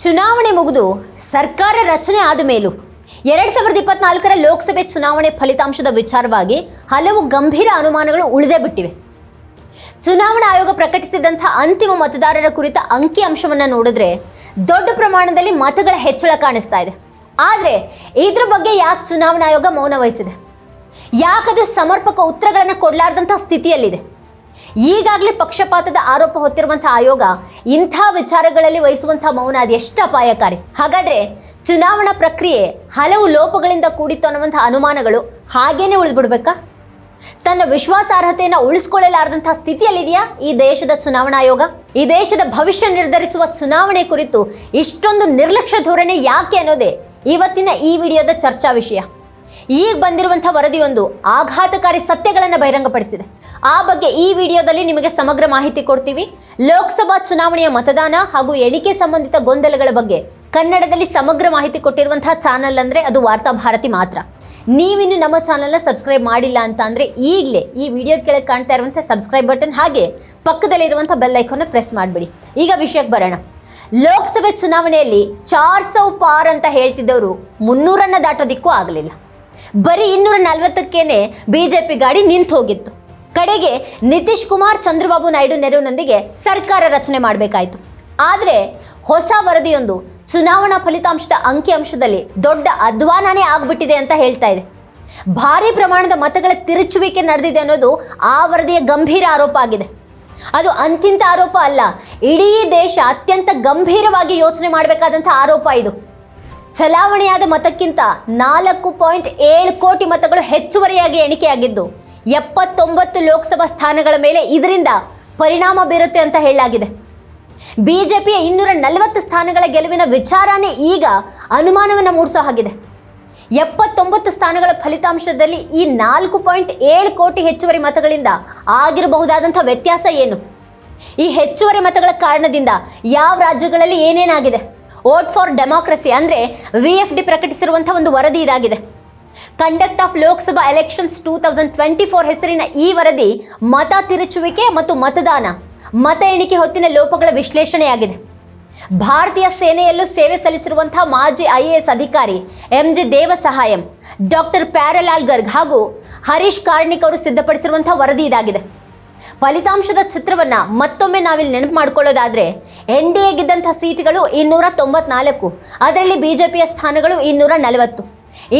ಚುನಾವಣೆ ಮುಗಿದು ಸರ್ಕಾರ ರಚನೆ ಆದ ಮೇಲೂ ಎರಡು ಸಾವಿರದ ಇಪ್ಪತ್ನಾಲ್ಕರ ಲೋಕಸಭೆ ಚುನಾವಣೆ ಫಲಿತಾಂಶದ ವಿಚಾರವಾಗಿ ಹಲವು ಗಂಭೀರ ಅನುಮಾನಗಳು ಉಳಿದೇ ಬಿಟ್ಟಿವೆ. ಚುನಾವಣಾ ಆಯೋಗ ಪ್ರಕಟಿಸಿದಂಥ ಅಂತಿಮ ಮತದಾರರ ಕುರಿತ ಅಂಕಿ ಅಂಶವನ್ನ ನೋಡಿದ್ರೆ ದೊಡ್ಡ ಪ್ರಮಾಣದಲ್ಲಿ ಮತಗಳ ಹೆಚ್ಚಳ ಕಾಣಿಸ್ತಾ ಇದೆ. ಆದರೆ ಇದ್ರ ಬಗ್ಗೆ ಯಾಕೆ ಚುನಾವಣಾ ಆಯೋಗ ಮೌನ ವಹಿಸಿದೆ? ಯಾಕದು ಸಮರ್ಪಕ ಉತ್ತರಗಳನ್ನು ಕೊಡಲಾರ್ದಂಥ ಸ್ಥಿತಿಯಲ್ಲಿದೆ? ಈಗಾಗಲೇ ಪಕ್ಷಪಾತದ ಆರೋಪ ಹೊತ್ತಿರುವಂತಹ ಆಯೋಗ ಇಂಥ ವಿಚಾರಗಳಲ್ಲಿ ವಹಿಸುವಂತಹ ಮೌನ ಎಷ್ಟು ಅಪಾಯಕಾರಿ. ಹಾಗಾದ್ರೆ ಚುನಾವಣಾ ಪ್ರಕ್ರಿಯೆ ಹಲವು ಲೋಪಗಳಿಂದ ಕೂಡಿತ್ತು ಅನ್ನುವಂಥ ಅನುಮಾನಗಳು ಹಾಗೇನೆ ಉಳಿದ್ಬಿಡ್ಬೇಕಾ? ತನ್ನ ವಿಶ್ವಾಸಾರ್ಹತೆಯನ್ನು ಉಳಿಸ್ಕೊಳ್ಳಲಾರದಂತಹ ಸ್ಥಿತಿಯಲ್ಲಿದೆಯಾ ಈ ದೇಶದ ಚುನಾವಣಾ ಆಯೋಗ? ಈ ದೇಶದ ಭವಿಷ್ಯ ನಿರ್ಧರಿಸುವ ಚುನಾವಣೆ ಕುರಿತು ಇಷ್ಟೊಂದು ನಿರ್ಲಕ್ಷ್ಯ ಧೋರಣೆ ಯಾಕೆ ಅನ್ನೋದೇ ಇವತ್ತಿನ ಈ ವಿಡಿಯೋದ ಚರ್ಚಾ ವಿಷಯ. ಈಗ ಬಂದಿರುವಂಥ ವರದಿಯೊಂದು ಆಘಾತಕಾರಿ ಸತ್ಯಗಳನ್ನು ಬಹಿರಂಗಪಡಿಸಿದೆ. ಆ ಬಗ್ಗೆ ಈ ವಿಡಿಯೋದಲ್ಲಿ ನಿಮಗೆ ಸಮಗ್ರ ಮಾಹಿತಿ ಕೊಡ್ತೀವಿ. ಲೋಕಸಭಾ ಚುನಾವಣೆಯ ಮತದಾನ ಹಾಗೂ ಎಣಿಕೆ ಸಂಬಂಧಿತ ಗೊಂದಲಗಳ ಬಗ್ಗೆ ಕನ್ನಡದಲ್ಲಿ ಸಮಗ್ರ ಮಾಹಿತಿ ಕೊಟ್ಟಿರುವಂತಹ ಚಾನಲ್ ಅಂದ್ರೆ ಅದು ವಾರ್ತಾ ಭಾರತಿ ಮಾತ್ರ. ನೀವಿನ್ನು ನಮ್ಮ ಚಾನಲ್ನ ಸಬ್ಸ್ಕ್ರೈಬ್ ಮಾಡಿಲ್ಲ ಅಂತ ಅಂದರೆ ಈಗಲೇ ಈ ವಿಡಿಯೋದ ಕೆಳಗೆ ಕಾಣ್ತಾ ಇರುವಂಥ ಸಬ್ಸ್ಕ್ರೈಬ್ ಬಟನ್ ಹಾಗೆ ಪಕ್ಕದಲ್ಲಿರುವಂಥ ಬೆಲ್ ಐಕಾನ್ನ ಪ್ರೆಸ್ ಮಾಡಿಬಿಡಿ. ಈಗ ವಿಷಯಕ್ಕೆ ಬರೋಣ. ಲೋಕಸಭೆ ಚುನಾವಣೆಯಲ್ಲಿ ಚಾರ್ ಸೌ ಪಾರ್ ಅಂತ ಹೇಳ್ತಿದ್ದವರು ಮುನ್ನೂರನ್ನು ದಾಟೋದಿಕ್ಕೂ ಆಗಲಿಲ್ಲ. ಬರೀ ಇನ್ನೂರ ನಲವತ್ತಕ್ಕೇನೆ ಬಿ ಜೆ ಪಿ ಗಾಡಿ ನಿಂತು ಹೋಗಿತ್ತು. ಕಡೆಗೆ ನಿತೀಶ್ ಕುಮಾರ್, ಚಂದ್ರಬಾಬು ನಾಯ್ಡು ನೆರವಿನೊಂದಿಗೆ ಸರ್ಕಾರ ರಚನೆ ಮಾಡಬೇಕಾಯಿತು. ಆದರೆ ಹೊಸ ವರದಿಯೊಂದು ಚುನಾವಣಾ ಫಲಿತಾಂಶದ ಅಂಕಿಅಂಶದಲ್ಲಿ ದೊಡ್ಡ ಅಧ್ವಾನನೇ ಆಗ್ಬಿಟ್ಟಿದೆ ಅಂತ ಹೇಳ್ತಾ ಇದೆ. ಭಾರಿ ಪ್ರಮಾಣದ ಮತಗಳ ತಿರುಚುವಿಕೆ ನಡೆದಿದೆ ಅನ್ನೋದು ಆ ವರದಿಯ ಗಂಭೀರ ಆರೋಪ ಆಗಿದೆ. ಅದು ಅಂತಿಂತ ಆರೋಪ ಅಲ್ಲ, ಇಡೀ ದೇಶ ಅತ್ಯಂತ ಗಂಭೀರವಾಗಿ ಯೋಚನೆ ಮಾಡಬೇಕಾದಂಥ ಆರೋಪ ಇದು. ಚಲಾವಣೆಯಾದ ಮತಕ್ಕಿಂತ ನಾಲ್ಕು ಪಾಯಿಂಟ್ ಏಳು ಕೋಟಿ ಮತಗಳು ಹೆಚ್ಚುವರಿಯಾಗಿ ಎಣಿಕೆಯಾಗಿದ್ದು, ಎಪ್ಪತ್ತೊಂಬತ್ತು ಲೋಕಸಭಾ ಸ್ಥಾನಗಳ ಮೇಲೆ ಇದರಿಂದ ಪರಿಣಾಮ ಬೀರುತ್ತೆ ಅಂತ ಹೇಳಲಾಗಿದೆ. ಬಿಜೆಪಿಯ ಇನ್ನೂರ ನಲವತ್ತು ಸ್ಥಾನಗಳ ಗೆಲುವಿನ ವಿಚಾರನೇ ಈಗ ಅನುಮಾನವನ್ನು ಮೂಡಿಸೋ ಹಾಗಿದೆ ಎಪ್ಪತ್ತೊಂಬತ್ತು ಸ್ಥಾನಗಳ ಫಲಿತಾಂಶದಲ್ಲಿ ಈ ನಾಲ್ಕು ಪಾಯಿಂಟ್ ಏಳು ಕೋಟಿ ಹೆಚ್ಚುವರಿ ಮತಗಳಿಂದ ಆಗಿರಬಹುದಾದಂಥ ವ್ಯತ್ಯಾಸ ಏನು? ಈ ಹೆಚ್ಚುವರಿ ಮತಗಳ ಕಾರಣದಿಂದ ಯಾವ ರಾಜ್ಯಗಳಲ್ಲಿ ಏನೇನಾಗಿದೆ? ವೋಟ್ ಫಾರ್ ಡೆಮಾಕ್ರಸಿ ಅಂದರೆ ವಿ ಎಫ್ ಡಿ ಪ್ರಕಟಿಸಿರುವಂಥ ಒಂದು ವರದಿ ಇದಾಗಿದೆ. Conduct of Loksabha elections two thousand twenty four ಹೆಸರಿನ ಈ ವರದಿ ಮತ ತಿರುಚುವಿಕೆ ಮತ್ತು ಮತದಾನ, ಮತ ಎಣಿಕೆ ಹೊತ್ತಿನ ಲೋಪಗಳ ವಿಶ್ಲೇಷಣೆಯಾಗಿದೆ. ಭಾರತೀಯ ಸೇನೆಯಲ್ಲೂ ಸೇವೆ ಸಲ್ಲಿಸಿರುವಂತಹ ಮಾಜಿ ಐ ಎ ಎಸ್ ಅಧಿಕಾರಿ M G Devasahayam, doctor Pyarelal Garg ಹಾಗೂ ಹರೀಶ್ ಕಾರ್ಣಿಕ್ ಅವರು ಸಿದ್ಧಪಡಿಸಿರುವಂತಹ ವರದಿ ಇದಾಗಿದೆ. ಫಲಿತಾಂಶದ ಚಿತ್ರವನ್ನ ಮತ್ತೊಮ್ಮೆ ನಾವಿಲ್ಲಿ ನೆನಪು ಮಾಡ್ಕೊಳ್ಳೋದಾದ್ರೆ, ಎನ್ ಡಿ ಎಗಿದ್ದಂಥ ಸೀಟ್ಗಳು ಇನ್ನೂರ ತೊಂಬತ್ನಾಲ್ಕು, ಅದರಲ್ಲಿ ಬಿಜೆಪಿಯ ಸ್ಥಾನಗಳು ಇನ್ನೂರ ನಲವತ್ತು.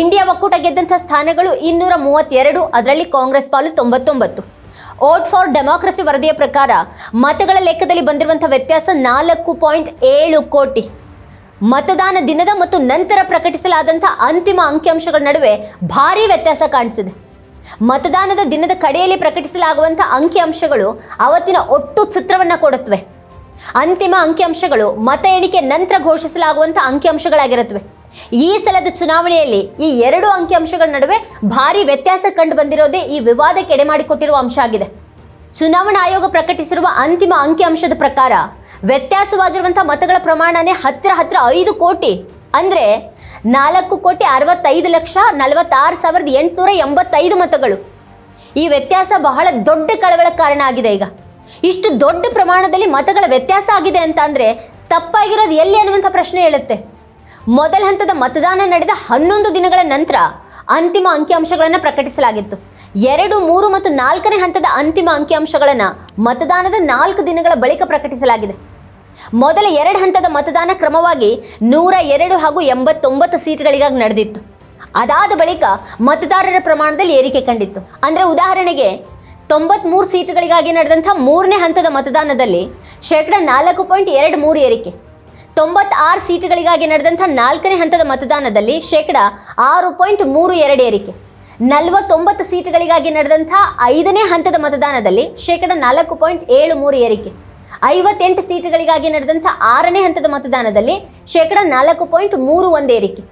ಇಂಡಿಯಾ ಒಕ್ಕೂಟ ಗೆದ್ದಂಥ ಸ್ಥಾನಗಳು ಇನ್ನೂರ ಮೂವತ್ತೆರಡು, ಅದರಲ್ಲಿ ಕಾಂಗ್ರೆಸ್ ಪಾಲು ತೊಂಬತ್ತೊಂಬತ್ತು. ಓಟ್ ಫಾರ್ ಡೆಮಾಕ್ರಸಿ ವರದಿಯ ಪ್ರಕಾರ, ಮತಗಳ ಲೆಕ್ಕದಲ್ಲಿ ಬಂದಿರುವಂಥ ವ್ಯತ್ಯಾಸ ನಾಲ್ಕು ಪಾಯಿಂಟ್ ಏಳು ಕೋಟಿ. ಮತದಾನ ದಿನದ ಮತ್ತು ನಂತರ ಪ್ರಕಟಿಸಲಾದಂಥ ಅಂತಿಮ ಅಂಕಿಅಂಶಗಳ ನಡುವೆ ಭಾರೀ ವ್ಯತ್ಯಾಸ ಕಾಣಿಸಿದೆ. ಮತದಾನದ ದಿನದ ಕಡೆಯಲ್ಲಿ ಪ್ರಕಟಿಸಲಾಗುವಂಥ ಅಂಕಿಅಂಶಗಳು ಅವತ್ತಿನ ಒಟ್ಟು ಚಿತ್ರವನ್ನು ಕೊಡುತ್ತವೆ. ಅಂತಿಮ ಅಂಕಿಅಂಶಗಳು ಮತ ಎಣಿಕೆ ನಂತರ ಘೋಷಿಸಲಾಗುವಂಥ ಅಂಕಿಅಂಶಗಳಾಗಿರುತ್ತವೆ ಈ ಸಲದ ಚುನಾವಣೆಯಲ್ಲಿ ಈ ಎರಡು ಅಂಕಿಅಂಶಗಳ ನಡುವೆ ಭಾರಿ ವ್ಯತ್ಯಾಸ ಕಂಡು ಬಂದಿರೋದೇ ಈ ವಿವಾದಕ್ಕೆ ಎಡೆ ಮಾಡಿಕೊಟ್ಟಿರುವ ಅಂಶ ಆಗಿದೆ. ಚುನಾವಣಾ ಆಯೋಗ ಪ್ರಕಟಿಸಿರುವ ಅಂತಿಮ ಅಂಕಿಅಂಶದ ಪ್ರಕಾರ ವ್ಯತ್ಯಾಸವಾಗಿರುವಂಥ ಮತಗಳ ಪ್ರಮಾಣನೇ ಹತ್ತಿರ ಹತ್ತಿರ ಐದು ಕೋಟಿ. ಅಂದ್ರೆ ನಾಲ್ಕು ಕೋಟಿ ಅರವತ್ತೈದು ಲಕ್ಷ ನಲವತ್ತಾರು ಸಾವಿರದ ಎಂಟುನೂರ ಎಂಬತ್ತೈದು ಮತಗಳು. ಈ ವ್ಯತ್ಯಾಸ ಬಹಳ ದೊಡ್ಡ ಕಳವಳ ಕಾರಣ ಆಗಿದೆ ಈಗ. ಇಷ್ಟು ದೊಡ್ಡ ಪ್ರಮಾಣದಲ್ಲಿ ಮತಗಳ ವ್ಯತ್ಯಾಸ ಆಗಿದೆ ಅಂತ ಅಂದರೆ ತಪ್ಪಾಗಿರೋದು ಎಲ್ಲಿ ಅನ್ನುವಂಥ ಪ್ರಶ್ನೆ ಹೇಳುತ್ತೆ. ಮೊದಲ ಹಂತದ ಮತದಾನ ನಡೆದ ಹನ್ನೊಂದು ದಿನಗಳ ನಂತರ ಅಂತಿಮ ಅಂಕಿಅಂಶಗಳನ್ನು ಪ್ರಕಟಿಸಲಾಗಿತ್ತು. ಎರಡು, ಮೂರು ಮತ್ತು ನಾಲ್ಕನೇ ಹಂತದ ಅಂತಿಮ ಅಂಕಿಅಂಶಗಳನ್ನು ಮತದಾನದ ನಾಲ್ಕು ದಿನಗಳ ಬಳಿಕ ಪ್ರಕಟಿಸಲಾಗಿದೆ. ಮೊದಲ ಎರಡು ಹಂತದ ಮತದಾನ ಕ್ರಮವಾಗಿ ನೂರ ಎರಡು ಹಾಗೂ ಎಂಬತ್ತೊಂಬತ್ತು ಸೀಟ್ಗಳಿಗಾಗಿ ನಡೆದಿತ್ತು. ಅದಾದ ಬಳಿಕ ಮತದಾರರ ಪ್ರಮಾಣದಲ್ಲಿ ಏರಿಕೆ ಕಂಡಿತ್ತು. ಅಂದರೆ ಉದಾಹರಣೆಗೆ, ತೊಂಬತ್ಮೂರು ಸೀಟುಗಳಿಗಾಗಿ ನಡೆದಂಥ ಮೂರನೇ ಹಂತದ ಮತದಾನದಲ್ಲಿ ಶೇಕಡ ನಾಲ್ಕು ಪಾಯಿಂಟ್ ಎರಡು ಮೂರು ಏರಿಕೆ. ತೊಂಬತ್ತಾರು ಸೀಟುಗಳಿಗಾಗಿ ನಡೆದಂಥ ನಾಲ್ಕನೇ ಹಂತದ ಮತದಾನದಲ್ಲಿ ಶೇಕಡ ಆರು ಪಾಯಿಂಟ್ ಮೂರು ಎರಡು ಏರಿಕೆ. ನಲವತ್ತೊಂಬತ್ತು ಸೀಟುಗಳಿಗಾಗಿ ನಡೆದಂಥ ಐದನೇ ಹಂತದ ಮತದಾನದಲ್ಲಿ ಶೇಕಡ ನಾಲ್ಕು ಪಾಯಿಂಟ್ ಏಳು ಮೂರು ಏರಿಕೆ. ಐವತ್ತೆಂಟು ಸೀಟುಗಳಿಗಾಗಿ ನಡೆದಂಥ ಆರನೇ ಹಂತದ ಮತದಾನದಲ್ಲಿ ಶೇಕಡ ನಾಲ್ಕು ಪಾಯಿಂಟ್ ಮೂರು ಒಂದು ಏರಿಕೆ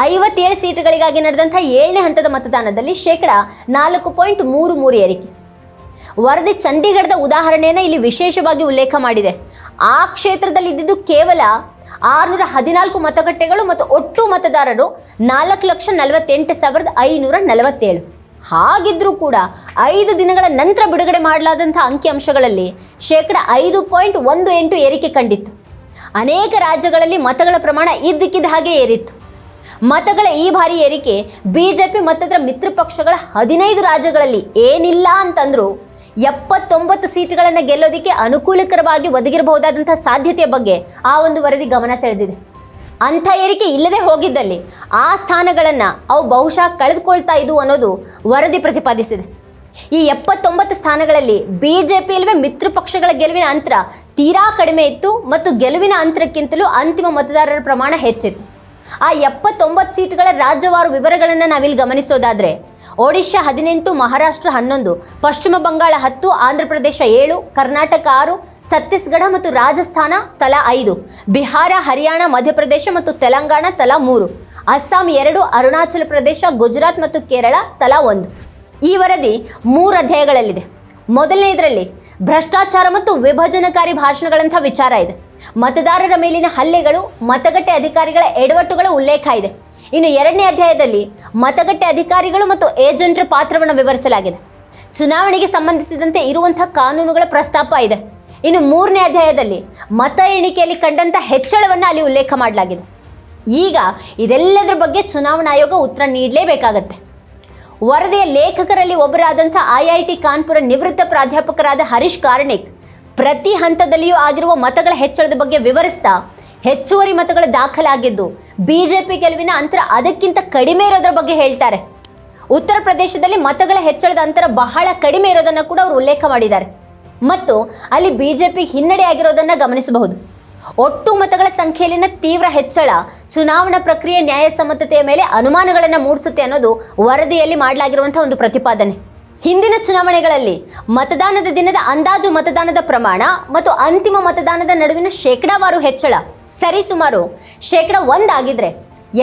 ಐವತ್ತೇಳು ಸೀಟುಗಳಿಗಾಗಿ ನಡೆದಂಥ ಏಳನೇ ಹಂತದ ಮತದಾನದಲ್ಲಿ ಶೇಕಡ ನಾಲ್ಕು ಪಾಯಿಂಟ್ ಮೂರು ಮೂರು ಏರಿಕೆ ವರದಿ ಚಂಡೀಗಢದ ಉದಾಹರಣೆಯನ್ನು ಇಲ್ಲಿ ವಿಶೇಷವಾಗಿ ಉಲ್ಲೇಖ ಮಾಡಿದೆ. ಆ ಕ್ಷೇತ್ರದಲ್ಲಿ ಇದ್ದಿದ್ದು ಕೇವಲ ಆರುನೂರ ಹದಿನಾಲ್ಕು ಮತಗಟ್ಟೆಗಳು ಮತ್ತು ಒಟ್ಟು ಮತದಾರರು ನಾಲ್ಕು ಲಕ್ಷ ನಲವತ್ತೆಂಟು ಸಾವಿರದ ಐನೂರ ನಲವತ್ತೇಳು. ಹಾಗಿದ್ರೂ ಕೂಡ ಐದು ದಿನಗಳ ನಂತರ ಬಿಡುಗಡೆ ಮಾಡಲಾದಂಥ ಅಂಕಿಅಂಶಗಳಲ್ಲಿ ಶೇಕಡ ಐದು ಪಾಯಿಂಟ್ ಒಂದು ಎಂಟು ಏರಿಕೆ ಕಂಡಿತ್ತು. ಅನೇಕ ರಾಜ್ಯಗಳಲ್ಲಿ ಮತಗಳ ಪ್ರಮಾಣ ಇದ್ದಕ್ಕಿದ್ದ ಹಾಗೆ ಏರಿತ್ತು. ಮತಗಳ ಈ ಬಾರಿ ಏರಿಕೆ ಬಿಜೆಪಿ ಮತ್ತದರ ಮಿತ್ರ ಪಕ್ಷಗಳ ಹದಿನೈದು ರಾಜ್ಯಗಳಲ್ಲಿ ಏನಿಲ್ಲ ಅಂತಂದರೂ ಎಪ್ಪತ್ತೊಂಬತ್ತು ಸೀಟ್ಗಳನ್ನು ಗೆಲ್ಲೋದಕ್ಕೆ ಅನುಕೂಲಕರವಾಗಿ ಒದಗಿರಬಹುದಾದಂಥ ಸಾಧ್ಯತೆಯ ಬಗ್ಗೆ ಆ ಒಂದು ವರದಿ ಗಮನ ಸೆಳೆದಿದೆ. ಅಂಥ ಏರಿಕೆ ಇಲ್ಲದೆ ಹೋಗಿದ್ದಲ್ಲಿ ಆ ಸ್ಥಾನಗಳನ್ನು ಅವು ಬಹುಶಃ ಕಳೆದುಕೊಳ್ತಾ ಇದ್ವು ಅನ್ನೋದು ವರದಿ ಪ್ರತಿಪಾದಿಸಿದೆ. ಈ ಎಪ್ಪತ್ತೊಂಬತ್ತು ಸ್ಥಾನಗಳಲ್ಲಿ ಬಿ ಜೆ ಪಿ ಇಲ್ಲವೇ ಮಿತ್ರ ಪಕ್ಷಗಳ ಗೆಲುವಿನ ಅಂತರ ತೀರಾ ಕಡಿಮೆ ಇತ್ತು ಮತ್ತು ಗೆಲುವಿನ ಅಂತರಕ್ಕಿಂತಲೂ ಅಂತಿಮ ಮತದಾರರ ಪ್ರಮಾಣ ಹೆಚ್ಚಿತ್ತು. ಆ ಎಪ್ಪತ್ತೊಂಬತ್ತು ಸೀಟ್ಗಳ ರಾಜ್ಯವಾರು ವಿವರಗಳನ್ನು ನಾವಿಲ್ಲಿ ಗಮನಿಸೋದಾದರೆ, ಒಡಿಶಾ ಹದಿನೆಂಟು, ಮಹಾರಾಷ್ಟ್ರ ಹನ್ನೊಂದು, ಪಶ್ಚಿಮ ಬಂಗಾಳ ಹತ್ತು, ಆಂಧ್ರ ಪ್ರದೇಶ ಏಳು, ಕರ್ನಾಟಕ ಆರು ಛತ್ತೀಸ್ಗಢ ಮತ್ತು ರಾಜಸ್ಥಾನ ತಲಾ ಐದು, ಬಿಹಾರ, ಹರಿಯಾಣ, ಮಧ್ಯಪ್ರದೇಶ ಮತ್ತು ತೆಲಂಗಾಣ ತಲಾ ಮೂರು, ಅಸ್ಸಾಂ ಎರಡು, ಅರುಣಾಚಲ ಪ್ರದೇಶ, ಗುಜರಾತ್ ಮತ್ತು ಕೇರಳ ತಲಾ ಒಂದು. ಈ ವರದಿ ಮೂರು ಅಧ್ಯಾಯಗಳಲ್ಲಿದೆ. ಮೊದಲನೇದರಲ್ಲಿ, ಭ್ರಷ್ಟಾಚಾರ ಮತ್ತು ವಿಭಜನಕಾರಿ ಭಾಷಣಗಳಂಥ ವಿಚಾರ ಇದೆ. ಮತದಾರರ ಮೇಲಿನ ಹಲ್ಲೆಗಳು, ಮತಗಟ್ಟೆ ಅಧಿಕಾರಿಗಳ ಎಡವಟ್ಟುಗಳ ಉಲ್ಲೇಖ ಇದೆ. ಇನ್ನು ಎರಡನೇ ಅಧ್ಯಾಯದಲ್ಲಿ, ಮತಗಟ್ಟೆ ಅಧಿಕಾರಿಗಳು ಮತ್ತು ಏಜೆಂಟರ ಪಾತ್ರವನ್ನು ವಿವರಿಸಲಾಗಿದೆ. ಚುನಾವಣೆಗೆ ಸಂಬಂಧಿಸಿದಂತೆ ಇರುವಂತಹ ಕಾನೂನುಗಳ ಪ್ರಸ್ತಾಪ ಇದೆ. ಇನ್ನು ಮೂರನೇ ಅಧ್ಯಾಯದಲ್ಲಿ ಮತ ಎಣಿಕೆಯಲ್ಲಿ ಕಂಡಂಥ ಹೆಚ್ಚಳವನ್ನು ಅಲ್ಲಿ ಉಲ್ಲೇಖ ಮಾಡಲಾಗಿದೆ. ಈಗ ಇದೆಲ್ಲದರ ಬಗ್ಗೆ ಚುನಾವಣಾ ಆಯೋಗ ಉತ್ತರ ನೀಡಲೇಬೇಕಾಗತ್ತೆ. ವರದಿಯ ಲೇಖಕರಲ್ಲಿ ಒಬ್ಬರಾದಂಥ ಐ ಐ ಟಿ ಕಾನ್ಪುರ ನಿವೃತ್ತ ಪ್ರಾಧ್ಯಾಪಕರಾದ ಹರೀಶ್ ಕಾರ್ಣಿಕ್ ಪ್ರತಿ ಹಂತದಲ್ಲಿಯೂ ಆಗಿರುವ ಮತಗಳ ಹೆಚ್ಚಳದ ಬಗ್ಗೆ ವಿವರಿಸ್ತಾ ಹೆಚ್ಚುವರಿ ಮತಗಳು ದಾಖಲಾಗಿದ್ದು ಬಿಜೆಪಿ ಗೆಲುವಿನ ಅಂತರ ಅದಕ್ಕಿಂತ ಕಡಿಮೆ ಇರೋದ್ರ ಬಗ್ಗೆ ಹೇಳ್ತಾರೆ. ಉತ್ತರ ಪ್ರದೇಶದಲ್ಲಿ ಮತಗಳ ಹೆಚ್ಚಳದ ಅಂತರ ಬಹಳ ಕಡಿಮೆ ಇರೋದನ್ನು ಕೂಡ ಅವರು ಉಲ್ಲೇಖ ಮಾಡಿದ್ದಾರೆ. ಮತ್ತು ಅಲ್ಲಿ ಬಿಜೆಪಿ ಹಿನ್ನಡೆ ಆಗಿರೋದನ್ನ ಗಮನಿಸಬಹುದು. ಒಟ್ಟು ಮತಗಳ ಸಂಖ್ಯೆಯಲ್ಲಿನ ತೀವ್ರ ಹೆಚ್ಚಳ ಚುನಾವಣಾ ಪ್ರಕ್ರಿಯೆ ನ್ಯಾಯಸಮ್ಮತತೆಯ ಮೇಲೆ ಅನುಮಾನಗಳನ್ನು ಮೂಡಿಸುತ್ತೆ ಅನ್ನೋದು ವರದಿಯಲ್ಲಿ ಮಾಡಲಾಗಿರುವಂತಹ ಒಂದು ಪ್ರತಿಪಾದನೆ. ಹಿಂದಿನ ಚುನಾವಣೆಗಳಲ್ಲಿ ಮತದಾನದ ದಿನದ ಅಂದಾಜು ಮತದಾನದ ಪ್ರಮಾಣ ಮತ್ತು ಅಂತಿಮ ಮತದಾನದ ನಡುವಿನ ಶೇಕಡಾವಾರು ಹೆಚ್ಚಳ, ಸರಿಸುಮಾರು ಶೇಕಡ ಒಂದಾಗಿದ್ರೆ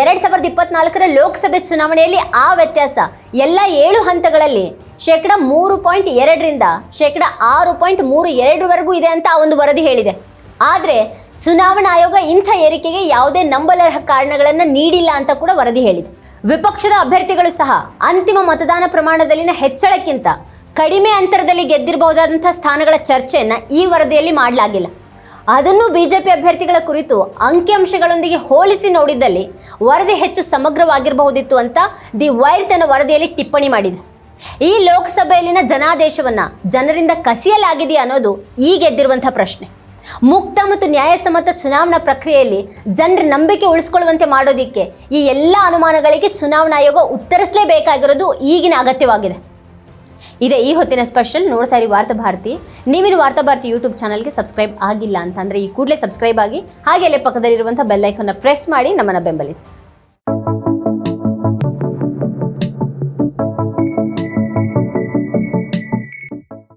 ಎರಡ್ ಸಾವಿರದ ಇಪ್ಪತ್ನಾಲ್ಕರ ಲೋಕಸಭೆ ಚುನಾವಣೆಯಲ್ಲಿ ಆ ವ್ಯತ್ಯಾಸ ಎಲ್ಲ ಏಳು ಹಂತಗಳಲ್ಲಿ ಶೇಕಡ ಮೂರು ಪಾಯಿಂಟ್ ಎರಡರಿಂದ ಶೇಕಡ ಆರು ಪಾಯಿಂಟ್ ಮೂರು ಎರಡುವರೆಗೂ ಇದೆ ಅಂತ ಆ ಒಂದು ವರದಿ ಹೇಳಿದೆ. ಆದರೆ ಚುನಾವಣಾ ಆಯೋಗ ಇಂಥ ಏರಿಕೆಗೆ ಯಾವುದೇ ನಂಬಲರ್ಹ ಕಾರಣಗಳನ್ನು ನೀಡಿಲ್ಲ ಅಂತ ಕೂಡ ವರದಿ ಹೇಳಿದೆ. ವಿಪಕ್ಷದ ಅಭ್ಯರ್ಥಿಗಳು ಸಹ ಅಂತಿಮ ಮತದಾನ ಪ್ರಮಾಣದಲ್ಲಿನ ಹೆಚ್ಚಳಕ್ಕಿಂತ ಕಡಿಮೆ ಅಂತರದಲ್ಲಿ ಗೆದ್ದಿರಬಹುದಾದಂಥ ಸ್ಥಾನಗಳ ಚರ್ಚೆಯನ್ನು ಈ ವರದಿಯಲ್ಲಿ ಮಾಡಲಾಗಿಲ್ಲ. ಅದನ್ನು ಬಿಜೆಪಿ ಅಭ್ಯರ್ಥಿಗಳ ಕುರಿತು ಅಂಕಿಅಂಶಗಳೊಂದಿಗೆ ಹೋಲಿಸಿ ನೋಡಿದ್ದಲ್ಲಿ ವರದಿ ಹೆಚ್ಚು ಸಮಗ್ರವಾಗಿರಬಹುದಿತ್ತು ಅಂತ ದಿ ವೈರ್ ತನ್ನ ವರದಿಯಲ್ಲಿ ಟಿಪ್ಪಣಿ ಮಾಡಿದೆ. ಈ ಲೋಕಸಭೆಯಲ್ಲಿನ ಜನಾದೇಶವನ್ನ ಜನರಿಂದ ಕಸಿಯಲಾಗಿದೆಯಾ ಅನ್ನೋದು ಈಗ ಎದ್ದಿರುವಂಥ ಪ್ರಶ್ನೆ. ಮುಕ್ತ ಮತ್ತು ನ್ಯಾಯಸಮ್ಮತ ಚುನಾವಣಾ ಪ್ರಕ್ರಿಯೆಯಲ್ಲಿ ಜನರ ನಂಬಿಕೆ ಉಳಿಸ್ಕೊಳ್ಳುವಂತೆ ಮಾಡೋದಿಕ್ಕೆ ಈ ಎಲ್ಲ ಅನುಮಾನಗಳಿಗೆ ಚುನಾವಣಾ ಆಯೋಗ ಉತ್ತರಿಸಲೇಬೇಕಾಗಿರೋದು ಈಗಿನ ಅಗತ್ಯವಾಗಿದೆ. ಇದೇ ಈ ಹೊತ್ತಿನ ಸ್ಪೆಷಲ್ ನೋಡ್ತಾ ಇರಿ ವಾರ್ತಾ ಭಾರತಿ. ನೀವಿನ ವಾರ್ತಾ ಭಾರತಿ ಯೂಟ್ಯೂಬ್ ಚಾನಲ್ಗೆ ಸಬ್ಸ್ಕ್ರೈಬ್ ಆಗಿಲ್ಲ ಅಂತಂದರೆ ಈ ಕೂಡಲೇ ಸಬ್ಸ್ಕ್ರೈಬ್ ಆಗಿ ಹಾಗೆ ಅಲ್ಲೇ ಪಕ್ಕದಲ್ಲಿರುವಂಥ ಬೆಲ್ ಐಕನ್ನ ಪ್ರೆಸ್ ಮಾಡಿ ನಮ್ಮನ್ನು ಬೆಂಬಲಿಸಿ.